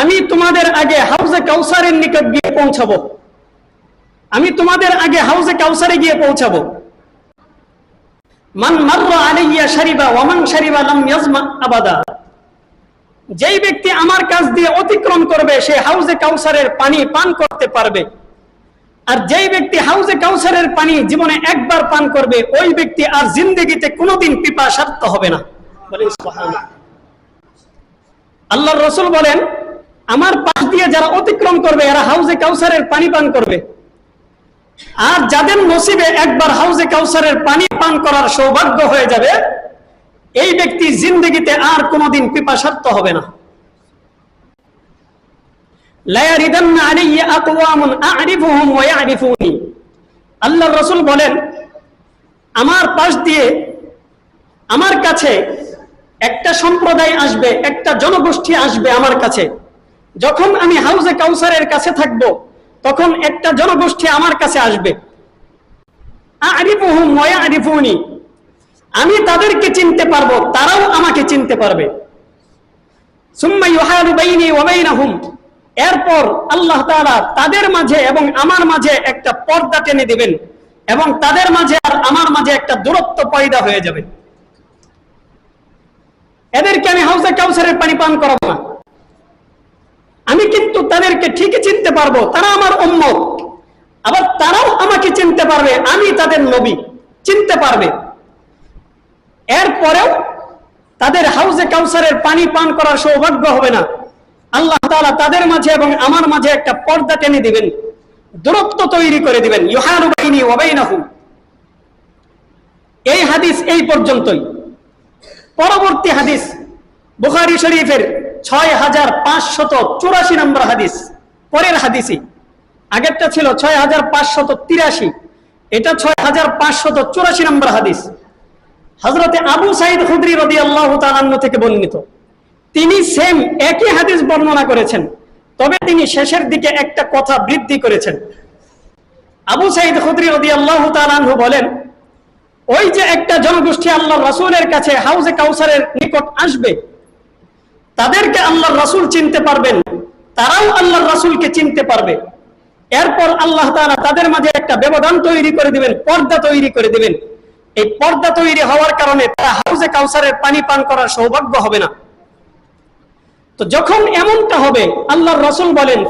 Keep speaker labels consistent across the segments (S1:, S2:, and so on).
S1: আমি তোমাদের আগে হাউজে কাউসারের নিকট গিয়ে পৌঁছাবো। আমি তোমাদের আগে হাউজে কাউসারে গিয়ে পৌঁছাবো। মান মাররা আলাইয়া শারিবা ওয়া মান শারিবা লাম ইয়াজমা আবাদা। যেই ব্যক্তি আমার কাছ দিয়ে অতিক্রম করবে, সে হাউজে কাউসারের পানি পান করতে পারবে। আর যেই ব্যক্তি হাউজে কাউসারের পানি জীবনে একবার পান করবে, ওই ব্যক্তি আর জিন্দগিতে কোনোদিন পিপাসার্থ হবে না। আল্লাহর রসুল বলেন, আমার পাশ দিয়ে যারা অতিক্রম করবে, এরা হাউজে কাউসারের পানি পান করবে। আর যাদের নসিবে একবার হাউজে কাউসারের পানি পান করার সৌভাগ্য হয়ে যাবে, এই ব্যক্তি জিন্দগিতে আর কোনোদিন পিপাসার্থ হবে না। আল্লাহর রাসূল বলেন, আমার পাশ দিয়ে আমার কাছে একটা সম্প্রদায় আসবে, একটা জনগোষ্ঠী আসবে আমার কাছে। যখন আমি হাউজে কাউসারের কাছে থাকব, তখন একটা জনগোষ্ঠী আমার কাছে আসবে। আমি তাদেরকে চিনতে পারব, তারাও আমাকে চিনতে পারবে। সুম্মা এরপর আল্লাহ তাআলা তাদের মাঝে এবং আমার মাঝে একটা পর্দা টেনে দিবেন এবং তাদের মাঝে আর আমার মাঝে একটা দূরত্ব পয়দা হয়ে যাবে। এদেরকে আমি হাউসে কাউসারের পানি পান করাবো না। আমি কিন্তু তাদেরকে ঠিকই চিনতে পারব, তারা আমার উম্মত। আবার তারাও আমাকে চিনতে পারবে, আমি তাদের নবী, চিনতে পারবে। এরপরেও তাদের হাউজে কাউসারের পানি পান করার সৌভাগ্য হবে না। আল্লাহ তাআলা তাদের মাঝে এবং আমার মাঝে একটা পর্দা টেনে দিবেন, দূরত্ব তৈরি করে দিবেন। ইউহালু বাইনি ওয়া বাইনাহুম এই হাদিস এই পর্যন্তই। পরবর্তী হাদিস, বুখারী শরীফের ছয় হাজার পাঁচশত চুরাশি নম্বর হাদিস, পরের হাদিসই। আগেরটা ছিল ছয় হাজার পাঁচশত তিরাশি, এটা ছয় হাজার পাঁচশত চুরাশি নম্বর হাদিস। হজরতে আবু সাইদ খুদরি রবি আল্লাহ থেকে বর্ণিত। তিনি সেম একই হাদিস বর্ণনা করেছেন। তবে তিনি শেষের দিকে একটা কথা বৃদ্ধি করেছেন। আবু সাইদ খুদরি রবি আল্লাহ তালু বলেন, ওই যে একটা জনগোষ্ঠী আল্লাহ রাসূলের কাছে হাউজে কাউসারের নিকট আসবে, তাদেরকে আল্লাহ রাসূল চিনতে পারবেন, তারাও আল্লাহ রাসূলকে চিনতে পারবে। এরপর আল্লাহ তাআলা তাদের মাঝে একটা ব্যবধান তৈরি করে দিবেন, পর্দা তৈরি করে দিবেন। এই পর্দা তৈরি হওয়ার কারণে তারা হাউজে কাউসারের পানি পান করার সৌভাগ্য হবে না। তো যখন এমনটা হবে, আল্লাহর রসুল বলেন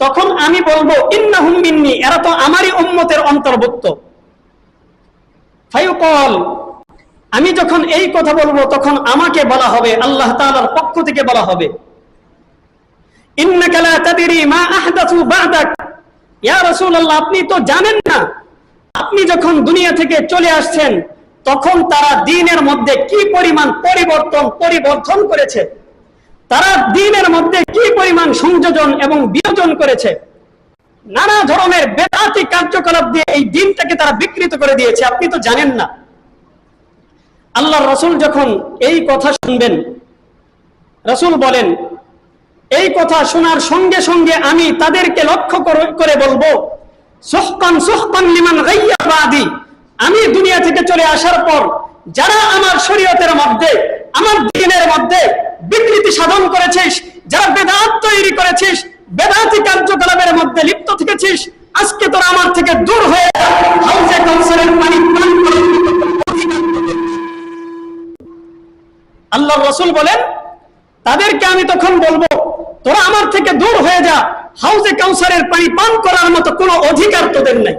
S1: তখন আমি বলব, ইন্নাহুম মিন্নি। এরা তো আমারই উম্মতের অন্তর্ভুক্ত। আমি যখন এই কথা বলব, তখন আমাকে বলা হবে, আল্লাহ তাআলার পক্ষ থেকে বলা হবে আপনি তো জানেন না, আপনি যখন দুনিয়া থেকে চলে আসছেন তখন তারা দিনের মধ্যে কি পরিমাণ পরিবর্তন পরিবর্তন করেছে? তারা দিনের মধ্যে কি পরিমাণ সংযোজন এবং বিয়োজন করেছে? নানা ধরনের বেদাতি কার্যকলাপ দিয়ে এই দিনটাকে তারা বিকৃত করে দিয়েছে। আপনি তো জানেন না। আল্লাহ রসুল যখন এই কথা শুনবেন, রসুল বলেন, এই কথা শোনার সঙ্গে সঙ্গে আমি তাদেরকে লক্ষ্য করে- বলব, সুহকান সুহকান লিমান গাইয়া বাদি। আমি দুনিয়া থেকে চলে আসার পর যারা আমার শরীয়তের মধ্যে, আমার দিনের মধ্যে বিকৃতি সাধন করেছিস, যারা বেদাত তৈরি করেছিস, বেদাতি কার্যকলাপের মধ্যে লিপ্ত থেকেছিস, আজকে তোরা আমার থেকে দূর হয়ে আল্লাহ রসুল বলেন, তাদেরকে আমি তখন বলব, তোরা আমার থেকে দূর হয়ে যা। হাউজে কাউসারের পানি পান করার মতো কোনো অধিকার তোদের নেই।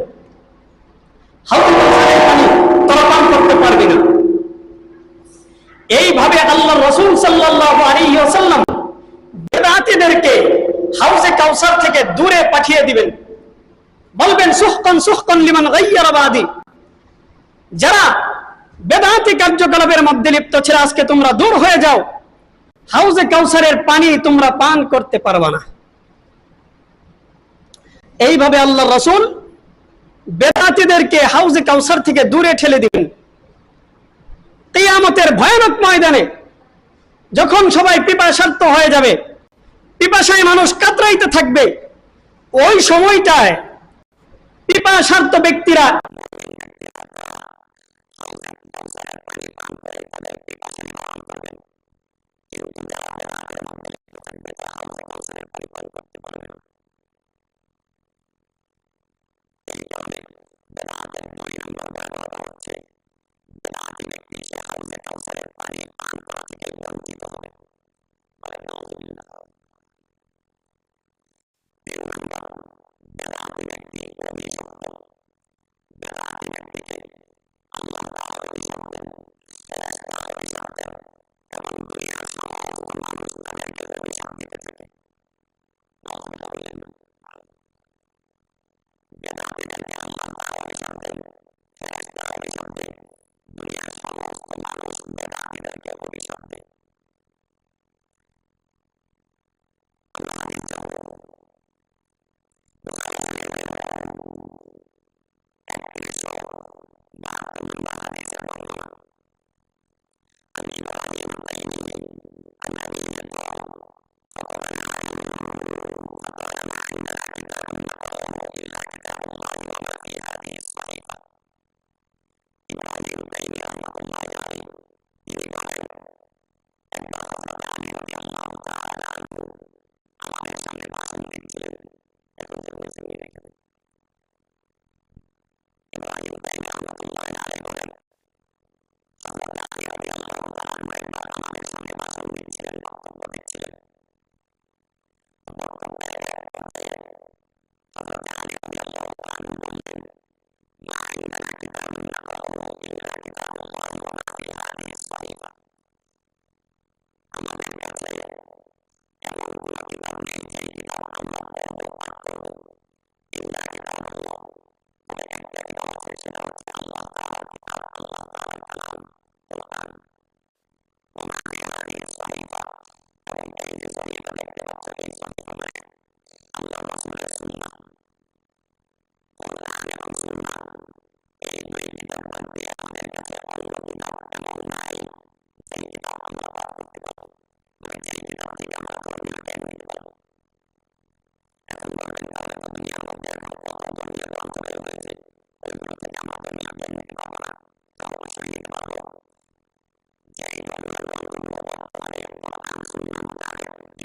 S1: যারা বেদাতি কার্যকলাপের মধ্যে লিপ্ত ছিল, আজকে তোমরা দূর হয়ে যাও। হাউজে কাউসারের পানি তোমরা পান করতে পারবা না। এইভাবে আল্লাহ রসুল বেদাতিদেরকে হাউজে কাউসার থেকে দূরে ঠেলে দিবেন। কিয়ামতের ভয়ানক ময়দানে যখন সবাই পিপাসার্থ হয়ে যাবে, পিপাসায় মানুষ কাতরাইতে থাকবে, ওই সময়টায় পিপাসার্থ ব্যক্তিরা Grazie.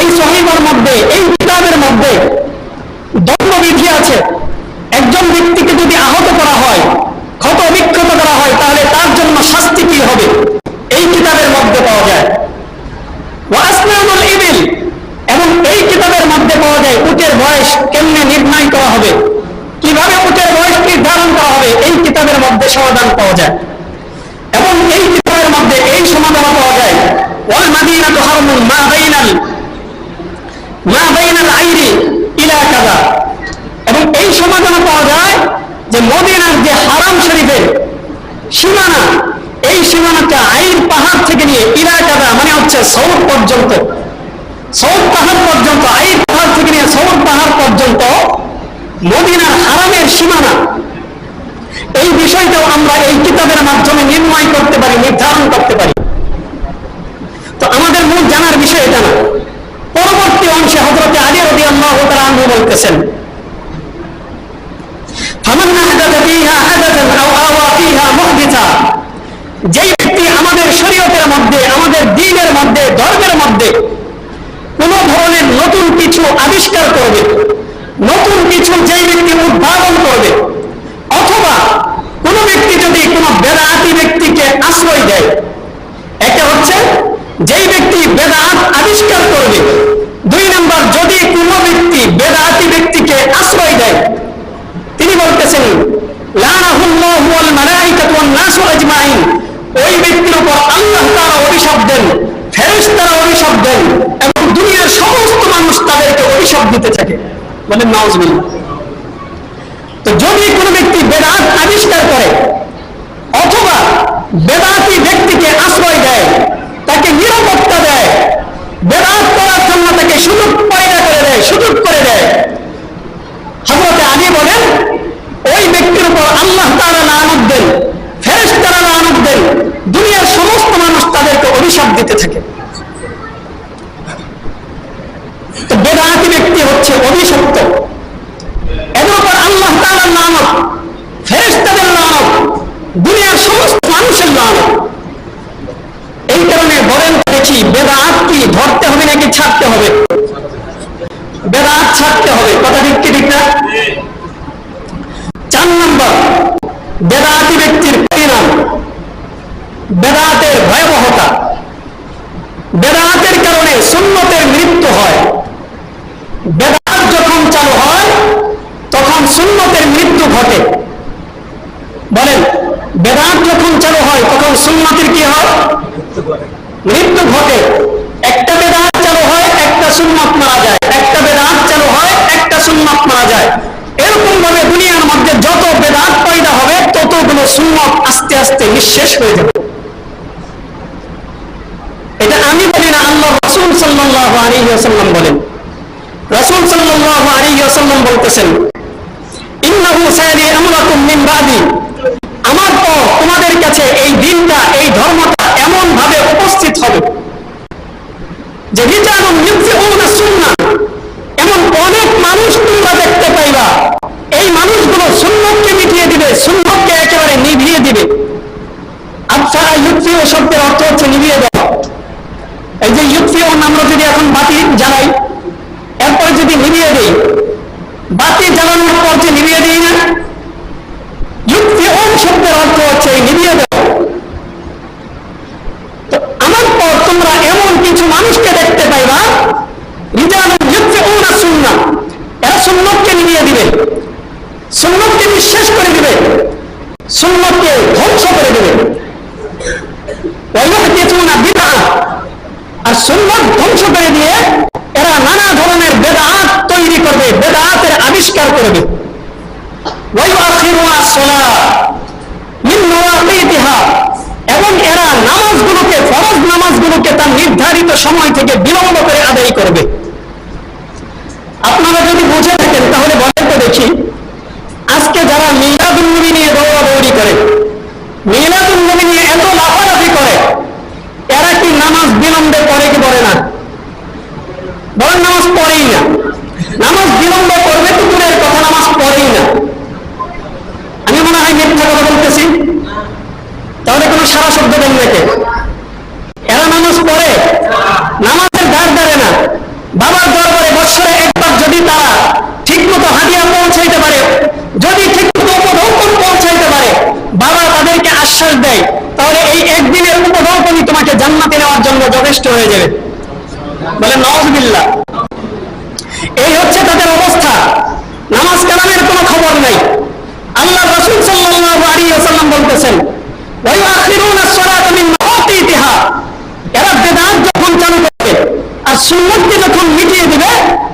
S1: এই সহিমার মধ্যে এই কিতাবের মধ্যে দণ্ডবিধি আছে একজন ব্যক্তিকে যদি আহত করা হয় ক্ষত বিক্ষত করা হয় তাহলে তার জন্য শাস্তি কি হবে এই কিতাবের মধ্যে পাওয়া যায় ওয়াসনানুল ইবিল এবং এই কিতাবের মধ্যে পাওয়া যায় উটের বয়স কেমনে নির্ণয় করা হবে কীভাবে উটের বয়স নির্ধারণ করা হবে এই কিতাবের মধ্যে সমাধান পাওয়া যায়। এবং এই কিতাবের মধ্যে এই সমাধান পাওয়া যায়। ওয়াল মাদিনাতু হারমুন, মা বাইনাল মা বাইনাল আইরি ইলা কাযা। এবং এই সমাধান পাওয়া যায় যে মদিনার যে হারাম শরীফের সীমানা, এই সীমানাটা আইর পাহাড় থেকে নিয়ে ইলা কাযা মানে হচ্ছে সৌর পর্যন্ত। সৌর পাহাড় পর্যন্ত আইর পাহাড় থেকে নিয়ে সৌর পাহাড় পর্যন্ত মদিনার হারামের সীমানা এই বিষয়টাও আমরা এই কিতাবের মাধ্যমে নির্ণয় করতে পারি, নির্ধারণ করতে পারি। তো আমাদের মূল জানার বিষয় এটা না। পরবর্তী অংশে হজরতে আলী রবি আল্লাহ বলতেছেন আওয়া ফীহা মুহদিসা। যেই ব্যক্তি আমাদের শরীয়তের মধ্যে, আমাদের দ্বীনের মধ্যে, ধর্মের মধ্যে কোন ধরনের নতুন কিছু আবিষ্কার করবে, নতুন কিছু যেই ব্যক্তি উদ্ভাবন করবে অথবা কোন ব্যক্তি যদি কোন বেদাতি ব্যক্তিকে আশ্রয় দেয়। একটা হচ্ছে, যেই ব্যক্তি বেদাত আবিষ্কার করবে, দুই নম্বর, যদি কোনো ব্যক্তি বেদাতি ব্যক্তিকে আশ্রয় দেয়, তিনি বলতেছেন এবং দুনিয়ার সমস্ত মানুষ তাদেরকে যদি কোনো ব্যক্তি আবিষ্কার করে অথবা বেদাতি ব্যক্তিকে আশ্রয় দেয়, তাকে নিরাপত্তা দেয়, বেদাত করার জন্য তাকে সুযোগ পয়দা করে দেয়, সুযোগ করে দেয়। হজরতে আলী বলেন, ওই ব্যক্তির উপর আল্লাহ তারা লানত দেন ফেরেস তারা লানত দেন, দুনিয়ার সমস্ত মানুষ তাদেরকে অভিশাপ দিতে থাকে। তো বেদাতি ব্যক্তি হচ্ছে অভিশপ্ত। এদের উপর আল্লাহ তাআলার লানত, ফেরেশতাদের লানত। দুনিয়ার সমস্ত মানুষের লানত এই কারণে বলেন দেখি বেদাত কি ধরতে হবে নাকি ছাড়তে হবে? বেদাত ছাড়তে হবে, কথা ঠিক ঠিক না? চার নম্বর, বেদাতি ব্যক্তির পরিণাম, বেদাতের ভয়াবহতা। বেদাতের কারণে সুন্নতের মৃত্যু হয়। বেদাত যখন চালু হয় তখন সুন্নতের মৃত্যু ঘটে বলেন বেদাত যখন চালু হয় তখন সুন্নতের কি হয় মৃত্যু ঘটে একটা বেদাত চালু হয় একটা সুন্নত মারা যায় একটা বেদাত চালু হয় একটা সুন্নত মারা যায় এরকম ভাবে দুনিয়ার মধ্যে যত বেদাত পয়দা হবে ততগুলো সুন্নত আস্তে নিঃশেষ হয়ে যাবে। এটা আমি বলি না, আল্লাহ রসুল সাল্লাহ আলী বলেন। রসুল সাল্লাহ আলী বলতেছেন আমার পর তোমাদের কাছে এই দিনটা, এই ধর্মটা এমন ভাবে উপস্থিত হবে যে এমন অনেক মানুষ তোমরা দেখতে পাইবা। এই মানুষগুলো সুন্নতকে মিটিয়ে দিবে, সুন্নতকে একেবারে নিভিয়ে দিবে। আচ্ছা ইউফিউ শব্দের অর্থ হচ্ছে নিভিয়ে দেওয়া। এই যে ইউফিউন আমরা যদি এখন বাতি জ্বালাই এরপর যদি নিভিয়ে দেই বাতি জ্বালানোর পর যে নিভিয়ে দিই না ইউফিউন শব্দের অর্থ হচ্ছে নিভিয়ে দেওয়া। তো আমার পর তোমরা এমন কিছু মানুষকে দেখতে পাইবা রিজালুন ইউফিউনা সুন্নাহ। এরা সুন্নতকে নিভিয়ে দিবে, সুন্নতকে নিঃশেষ করে দিবে, সুন্নতকে ধ্বংস করে দিবে ওয়াইয়াহদিসুনা বিদআহ আর সুন্নত ধ্বংস করে দিয়ে এরা নানা ধরনের বেদাত তৈরি করবে বেদাতের আবিষ্কার করবে এবং এরা নামাজগুলোকে, ফরজ নামাজগুলোকে তার নির্ধারিত সময় থেকে বিলম্ব করে আদায় করবে। আপনারা যদি বুঝে থাকেন, তাহলে বলেন তো দেখি, আজকে যারা মিলাদুল নবী নিয়ে দৌড়াদৌড়ি করে মিলাদুল নবী নিয়ে এত লাফালাফি করে, এরা কি নামাজ বিলম্বে পড়ে কি পড়ে না? বলেন নামাজ পড়েই না। নামাজ বিলম্ব দূরের কথা নামাজ পড়েই না। আমি মনে হয় মিথ্যা কথা বলতেছি। তাহলে কোনো সারা শব্দ দেন নাকি এরা নামাজ পড়ে, নামাজের ধার ধারে না। বাবার দরবারে বৎসরে একবার যদি তারা ঠিক মতো হাদিয়া পৌঁছাইতে পারে, যদি ঠিক মতো উপঢৌকন পৌঁছাইতে পারে, বাবা তাদেরকে আশ্বাস দেয়, তাহলে এই একদিনের উপঢৌকনই তোমাকে জান্নাতে নেওয়ার জন্য যথেষ্ট হয়ে যাবে। বলে নওয়াজবিল্লাহ এই হচ্ছে তাদের অবস্থা। নামাজ কালামের কোনো খবর নাই। আল্লাহ রাসূল সাল্লাল্লাহু আলাইহি ওয়াসাল্লাম বলতেছেন এরা যখন চালু করবে আর সুন্নতকে যখন মিটিয়ে দিবে,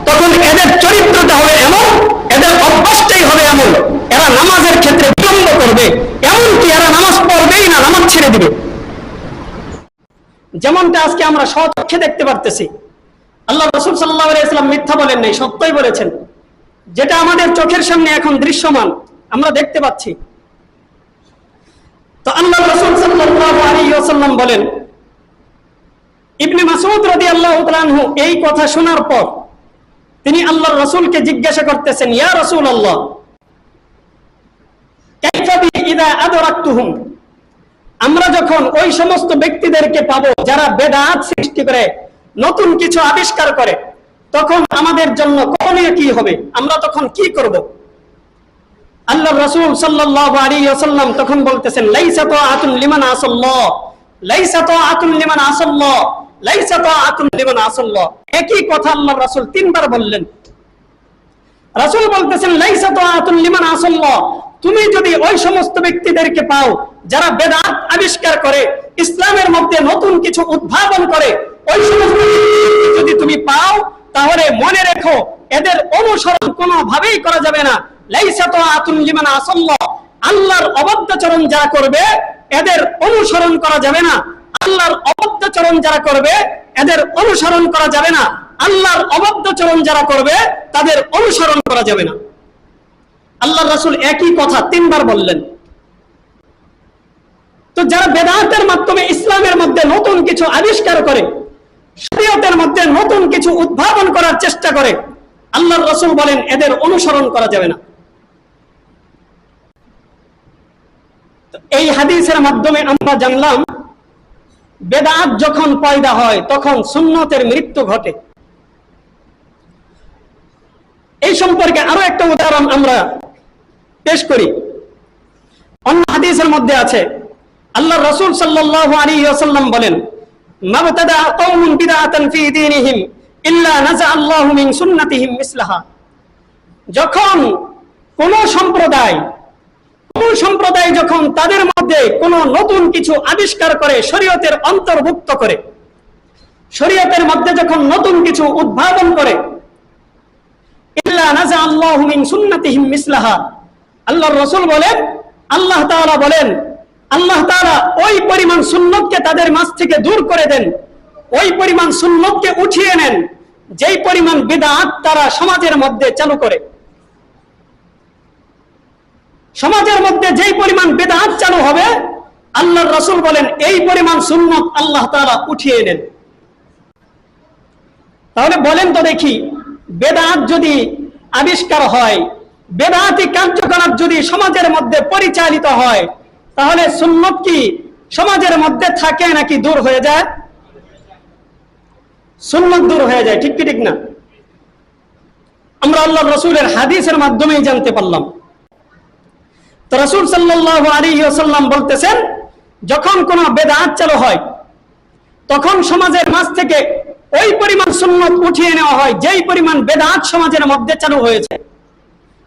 S1: তখন এদের চরিত্রটা হবে এমন, এদের অভ্যাসটাই হবে এমন। এরা নামাজের ক্ষেত্রে বিলম্ব করবে, এমনকি এরা নামাজ পড়বেই না, নামাজ ছেড়ে দিবে। যেমনটা আজকে আমরা সচক্ষে দেখতে পারতেছি। আল্লাহ রসুল সাল্লাহ ইসলাম মিথ্যা বলেন নাই, সত্যই বলেছেন। যেটা আমাদের চোখের সামনে এখন দৃশ্যমান, আমরা দেখতে পাচ্ছি। তো আল্লাহ রসুল বলেন, ইবনে মাসউদ রাদিয়াল্লাহু তাআলাহু এই কথা শোনার পর তিনি আল্লাহর রাসূলকে জিজ্ঞাসা করতেছেন, ইয়া ইদা আদরাকতুহুম? আমরা যখন ওই সমস্ত ব্যক্তিদেরকে পাবো যারা বেদাত সৃষ্টি করে, নতুন কিছু আবিষ্কার করে তখন আমাদের জন্য করণীয় কি হবে? আমরা তখন কি করব? আল্লাহ রাসূল ওয়াসাল্লাম তখন বলতেছেন লিমান লিমান লিমান একই কথা আল্লাহ রাসূল তিনবার বললেন। রাসূল বলতেছেন লিমান তুমি যদি ওই সমস্ত ব্যক্তিদেরকে পাও, যারা বেদাত আবিষ্কার করে, ইসলামের মধ্যে নতুন কিছু উদ্ভাবন করে, ওই সমস্ত যদি তুমি পাও তাহলে মনে রেখো, এদের অনুসরণ কোনোভাবেই করা যাবে না। লাইসা তো আতুন লিমান আসাল্লাহ। আল্লাহর অবদ্যাচরণ যারা করবে, এদের অনুসরণ করা যাবে না। আল্লাহর অবদ্যাচরণ যারা করবে, এদের অনুসরণ করা যাবে না। আল্লাহর অবদ্যাচরণ যারা করবে, তাদের অনুসরণ করা যাবে না। আল্লাহ রাসূল একই কথা তিনবার বললেন। তো যারা বেদাতের মাধ্যমে ইসলামের মধ্যে নতুন কিছু আবিষ্কার করে শরীয়তের মধ্যে নতুন কিছু উদ্ভাবন করার চেষ্টা করে, আল্লাহর রসুল বলেন, এদের অনুসরণ করা যাবে না। এই হাদিসের মাধ্যমে আমরা জানলাম, বেদাত যখন পয়দা হয়, তখন সুন্নতের মৃত্যু ঘটে। এই সম্পর্কে আরও একটা উদাহরণ আমরা পেশ করি। অন্য হাদিসের মধ্যে আছে আল্লাহ রসুল সাল্লাল্লাহু আলাইহি ওয়াসাল্লাম বলেন যখন কোন সম্প্রদায় কোন সম্প্রদায় যখন তাদের মধ্যে কোন নতুন কিছু আবিষ্কার করে, শরীয়তের অন্তর্ভুক্ত করে, শরীয়তের মধ্যে যখন নতুন কিছু উদ্ভাবন করে আল্লাহু রাসূল বলেন, আল্লাহ বলেন আল্লাহ তাআলা ওই পরিমাণ সুন্নতকে তাদের মাঝ থেকে দূর করে দেন। ওই পরিমাণ সুন্নতকে উঠিয়ে নেন, যেই পরিমাণ বিদআত তারা সমাজের মধ্যে চালু করে। সমাজের মধ্যে যেই পরিমাণ বেদাত চালু হবে, আল্লাহর রসুল বলেন, এই পরিমাণ সুন্নত আল্লাহ তারা উঠিয়ে নেন। তাহলে বলেন তো দেখি, বেদাত যদি আবিষ্কার হয়, বেদাতি কার্যকলাপ যদি সমাজের মধ্যে পরিচালিত হয় তাহলে সুন্নত কি? সমাজের মধ্যে থাকে নাকি দূর হয়ে যায়? সুন্নত দূর হয়ে যায়, ঠিক কি, ঠিক না? আমরা আল্লাহ রসুলের হাদিসের মাধ্যমেই জানতে পারলাম। তো রসুল সাল্লাহ বলতেছেন, যখন কোন বেদাত চালু হয়, তখন সমাজের মাঝ থেকে ওই পরিমাণ সুন্নত উঠিয়ে নেওয়া হয়, যেই পরিমাণ বেদাত সমাজের মধ্যে চালু হয়েছে।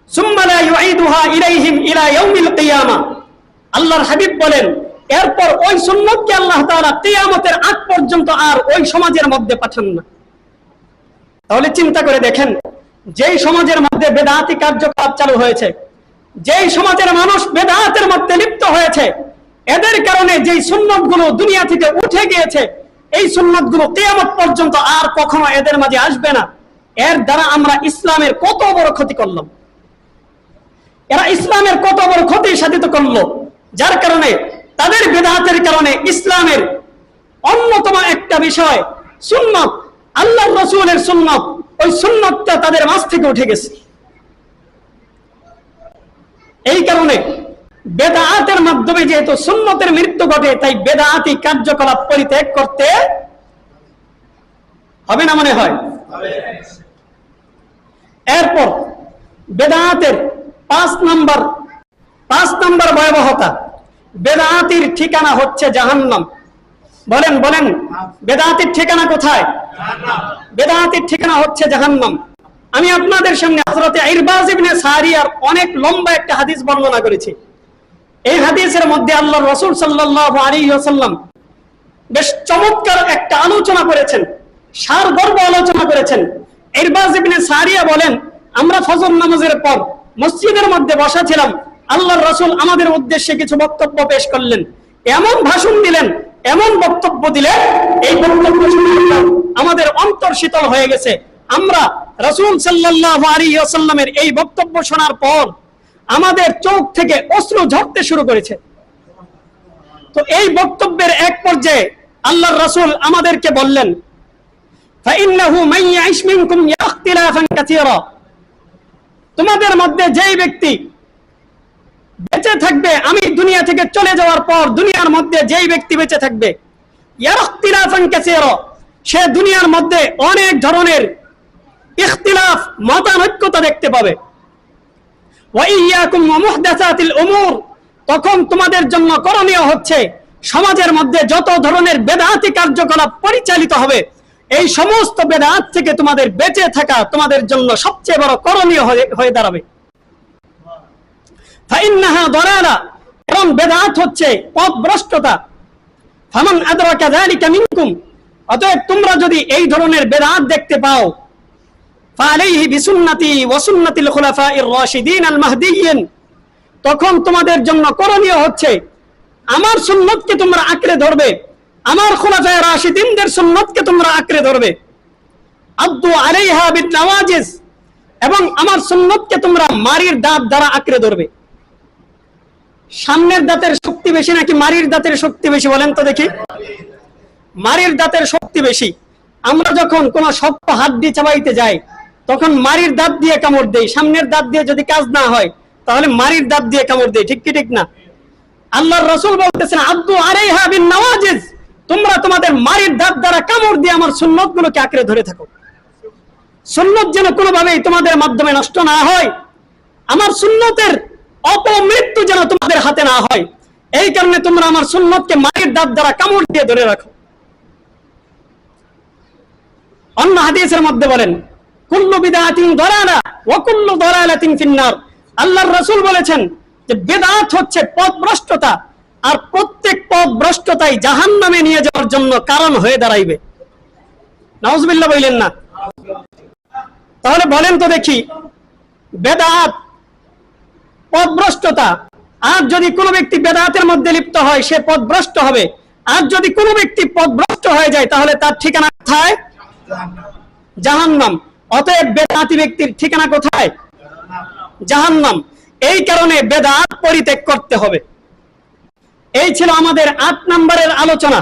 S1: সুম্মালা ইউঈদুহা ইলাইহিম ইলা ইয়াউমিল কিয়ামা। আল্লাহর হাবিব বলেন, এরপর ওই সুন্নতকে আল্লাহ তাআলা কিয়ামতের আগ পর্যন্ত আর ওই সমাজের মধ্যে পাঠান না। তাহলে চিন্তা করে দেখেন, যেই সমাজের মধ্যে বেদাতি কার্যকলাপ চালু হয়েছে, যেই সমাজের মানুষ বেদাতের মধ্যে লিপ্ত হয়েছে, এদের কারণে যেই সুন্নতগুলো দুনিয়া থেকে উঠে গিয়েছে, এই সুন্নতগুলো কেয়ামত পর্যন্ত আর কখনো এদের মাঝে আসবে না। এর দ্বারা আমরা ইসলামের কত বড় ক্ষতি করলাম। এরা ইসলামের কত বড় ক্ষতি সাধিত করল। যার কারণে, তাদের বেদাতের কারণে ইসলামের অন্যতম একটা বিষয় সুন্নত। আল্লাহ রসুলের সুন্নত। ওই সুন্নতটা তাদের মাঝ থেকে উঠে গেছে। এই কারণে বেদাহাতের মাধ্যমে যেহেতু সুন্নতের মৃত্যু ঘটে, তাই বেদাহাতি কার্যকলাপ পরিত্যাগ করতে হবে না মনে হয়? এরপর বেদাহাতের পাঁচ নাম্বার পাঁচ নম্বর ভয়াবহতা। বেদাতির ঠিকানা হচ্ছে জাহান্নাম। বলেন বলেন, বেদাতির ঠিকানা কোথায়? বেদাতির ঠিকানা হচ্ছে জাহান্নাম। আমি আপনাদের সামনে হযরতে ইরবাজ ইবনে সারিয়ার অনেক লম্বা একটা হাদিস বর্ণনা করেছি। এই হাদিসের মধ্যে আল্লাহ রাসূল সাল্লাল্লাহু আলাইহি ওয়াসাল্লাম বেশ চমৎকার একটা আলোচনা করেছেন সারগর্ভ আলোচনা করেছেন। ইরবাজ ইবনে সারিয়া বলেন, আমরা ফজর নামাজের পর মসজিদের মধ্যে বসা ছিলাম আল্লাহ রসুল আমাদের উদ্দেশ্যে কিছু বক্তব্য পেশ করলেন। এমন ভাষণ দিলেন, এমন বক্তব্য দিলেন, এই বক্তব্য শুনে আমাদের অন্তর শীতল হয়ে গেছে। আমরা রসুল সাল্লাহ আলিয়াসাল্লামের এই বক্তব্য শোনার পর আমাদের চোখ থেকে অস্ত্র ঝরতে শুরু করেছে। তো এই বক্তব্যের এক পর্যায়ে আল্লাহর রসুল আমাদেরকে বললেন তোমাদের মধ্যে যেই ব্যক্তি বেঁচে থাকবে, আমি দুনিয়া থেকে চলে যাওয়ার পর দুনিয়ার মধ্যে যেই ব্যক্তি বেঁচে থাকবে সে দুনিয়ার মধ্যে অনেক ধরনের ইখতিলাফ, মতানৈক্যতা দেখতে পাবে। তখন তোমাদের জন্য করণীয় হচ্ছে, সমাজের মধ্যে যত ধরনের বেদাতি কার্যকলাপ পরিচালিত হবে, এই সমস্ত বেদাত থেকে তোমাদের বেঁচে থাকা তোমাদের জন্য সবচেয়ে বড় করণীয় হয়ে দাঁড়াবে। এবং বেদাত হচ্ছে অতএব তোমরা যদি এই ধরনের বেদাত দেখতে পাও বিসুন্নতি তখন তোমাদের জন্য করণীয় হচ্ছে, আমার সুন্নতকে তোমরা আঁকড়ে ধরবে, আমার খোলাফায় রাশিদিনদের সুন্নতকে তোমরা আঁকড়ে ধরবে। আব্দু আলাইহা বিন নওয়াজিজ, এবং আমার সুন্নতকে তোমরা মারির দাঁত দ্বারা আঁকড়ে ধরবে। সামনের দাঁতের শক্তি বেশি নাকি মারির দাঁতের শক্তি বেশি বলেন তো দেখি? মারির দাঁতের শক্তি বেশি। আমরা যখন কোন শক্ত হাত দিয়ে চাবাইতে যাই, তখন মারির দাঁত দিয়ে কামড় দেই। সামনের দাঁত দিয়ে যদি কাজ না হয়, তাহলে মারির দাঁত দিয়ে কামড় দেই। ঠিক কি ঠিক না? আল্লাহর রসুল বলতেছেন, আব্দু আলাইহা বিন নওয়াজিজ। তোমরা তোমাদের মারির দাঁত দ্বারা কামড় দিয়ে আমার সুন্নত গুলোকে আঁকড়ে ধরে থাকো। সুন্নত যেন কোনোভাবেই তোমাদের মাধ্যমে নষ্ট না হয়। আমার সুন্নতের অপমৃত্যু যেন তোমাদের হাতে না হয়। এই কারণে তোমরা আমার সুন্নতকে মারির দাঁত দ্বারা কামড় দিয়ে ধরে রাখো। অন্য হাদিসের মধ্যে বলেন, কুল্লু বিদাতিন দরালা ওয়া কুল্লু দরালাতিন ফিন্নার। আল্লাহর রাসূল বলেছেন যে, বেদাত হচ্ছে পথভ্রষ্টতা আর প্রত্যেক পথভ্রষ্টতাই জাহান্নামে নিয়ে যাওয়ার জন্য কারণ হয়ে দাঁড়াইবে। নাউজুবিল্লাহ বললেন না? তাহলে বলেন তো দেখি, বেদাত পথভ্রষ্টতা আর যদি কোনো ব্যক্তি বেদাতের মধ্যে লিপ্ত হয়, সে পথভ্রষ্ট হবে। আর যদি কোনো ব্যক্তি পথভ্রষ্ট হয়ে যায়, তাহলে তার ঠিকানা কোথায়? জাহান্নাম। অতএব বেদাতি ব্যক্তির ঠিকানা কোথায়? জাহান্নাম। এই কারণে বেদাত পরিত্যাগ করতে হবে। এই ছিল আমাদের আট নম্বরের আলোচনা।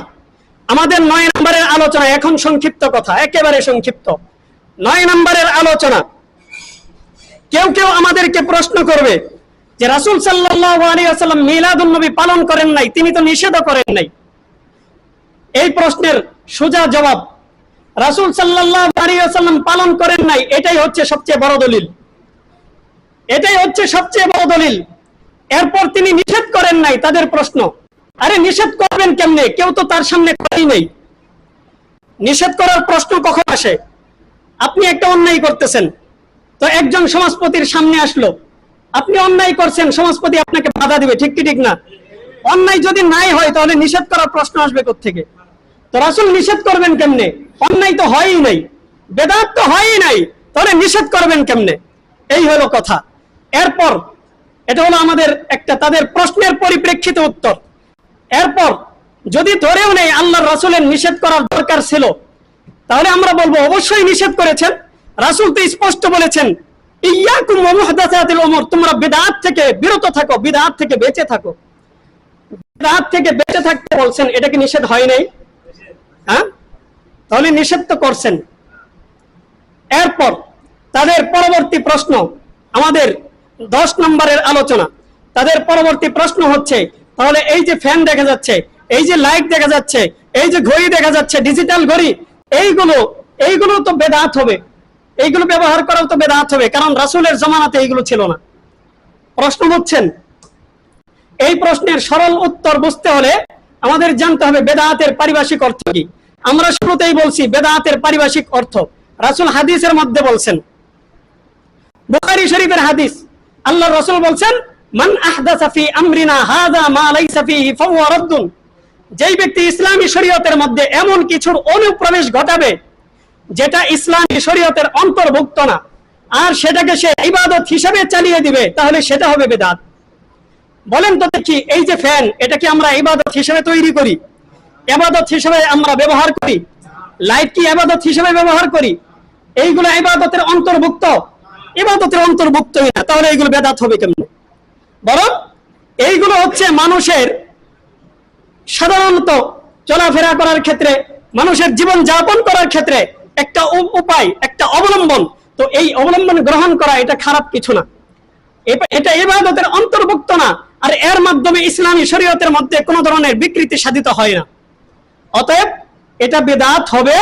S1: আমাদের নয় নম্বরের আলোচনা এখন সংক্ষিপ্ত কথা, একেবারে সংক্ষিপ্ত। নয় নম্বরের আলোচনা। কেউ কেউ আমাদেরকে প্রশ্ন করবে যে রাসুল সাল্লাহ আলী মিলাদুল নবী পালন করেন নাই, তিনি তো নিষেধ করেন নাই। এই প্রশ্নের সোজা জবাব, রাসুল আসাল্লাম পালন করেন নাই, এটাই হচ্ছে সবচেয়ে বড় দলিল। এটাই হচ্ছে সবচেয়ে বড় দলিল। এরপর তিনি নিষেধ করেন নাই তাদের প্রশ্ন, আরে নিষেধ করবেন কেমনে? কেউ তো তার সামনে করেই নেই। নিষেধ করার প্রশ্ন কখন আসে? আপনি একটা অন্যায় করতেছেন, তো একজন সমাজপতির সামনে আসলো আপনি অন্যায় করছেন, সমাজপতি আপনাকে বাধা দিবে, ঠিক কি ঠিক না? অন্যায় যদি নাই হয়, তাহলে নিষেধ করার প্রশ্ন আসবে থেকে তো রাসুল নিষেধ করবেন কেমনে? অন্যায় তো হয়ই নাই, বেদাত তো হয়ই নাই, তাহলে নিষেধ করবেন কেমনে? এই হলো কথা। এরপর, এটা হলো আমাদের একটা তাদের প্রশ্নের পরিপ্রেক্ষিতে উত্তর। এরপর, যদি ধরেও নেই আল্লাহ রাসুলের নিষেধ করার দরকার ছিল, তাহলে আমরা বলব অবশ্যই নিষেধ করেছেন। রাসুল তো স্পষ্ট বলেছেন ইয়াকুম মুহদাসাতিল তোমরা বিদআত থেকে বিরত থাকো বিদআত থেকে বেঁচে থাকো। বিদআত থেকে বেঁচে থাকতে বলছেন, এটা কি নিষেধ হয় নাই? হ্যাঁ? তাহলে নিষেধ তো করছেন। এরপর তাদের পরবর্তী প্রশ্ন, আমাদের দশ নম্বরের আলোচনা। তাদের পরবর্তী প্রশ্ন হচ্ছে, তাহলে এই যে ফ্যান দেখা যাচ্ছে, এই যে লাইট দেখা যাচ্ছে, এই যে ঘড়ি দেখা যাচ্ছে, ডিজিটাল ঘড়ি, এইগুলো এইগুলো তো বেদাত হবে। এইগুলো ব্যবহার করাও তো বেদাত হবে, কারণ রাসুলের জমানাতে এইগুলো ছিল না। প্রশ্ন হচ্ছেন, এই প্রশ্নের সরল উত্তর বুঝতে হলে আমাদের জানতে হবে বেদাতের পারিভাষিক অর্থ কি। আমরা শুরুতেই বলছি বেদাতের পারিভাষিক অর্থ। রাসুল হাদিসের মধ্যে বলছেন, বুখারী শরীফের হাদিস আল্লাহ রসুল বলছেন, মান আহদাসা ফি আমরিনা হাযা মা লাইসা ফিহি, ফাহুয়া যেই ব্যক্তি ইসলামী শরীয়তের মধ্যে এমন কিছুর অনুপ্রবেশ ঘটাবে যেটা ইসলামী শরীয়তের অন্তর্ভুক্ত না, আর সেটাকে সে ইবাদত হিসেবে চালিয়ে দিবে, তাহলে সেটা হবে বেদাত। বলেন তো দেখি, এই যে ফ্যান এটা কি আমরা ইবাদত হিসেবে তৈরি করি? ইবাদত হিসেবে আমরা ব্যবহার করি? লাইট কি ইবাদত হিসেবে ব্যবহার করি? এইগুলো ইবাদতের অন্তর্ভুক্ত। ইবাদতের অন্তর্ভুক্তই না, তাহলে এইগুলো বেদাত হবে কেমন? বরং এইগুলো হচ্ছে মানুষের সাধারণত চলাফেরা করার ক্ষেত্রে, মানুষের জীবন যাপন করার ক্ষেত্রে একটা উপায়, একটা অবলম্বন। তো এই অবলম্বন গ্রহণ করা এটা খারাপ কিছু না। এটা এবাদতের অন্তর্ভুক্ত না। আর এর মাধ্যমে ইসলামী শরীয়তের মধ্যে কোনো ধরনের বিকৃতি সাধিত হয় না। অতএব এটা বেদাত হবে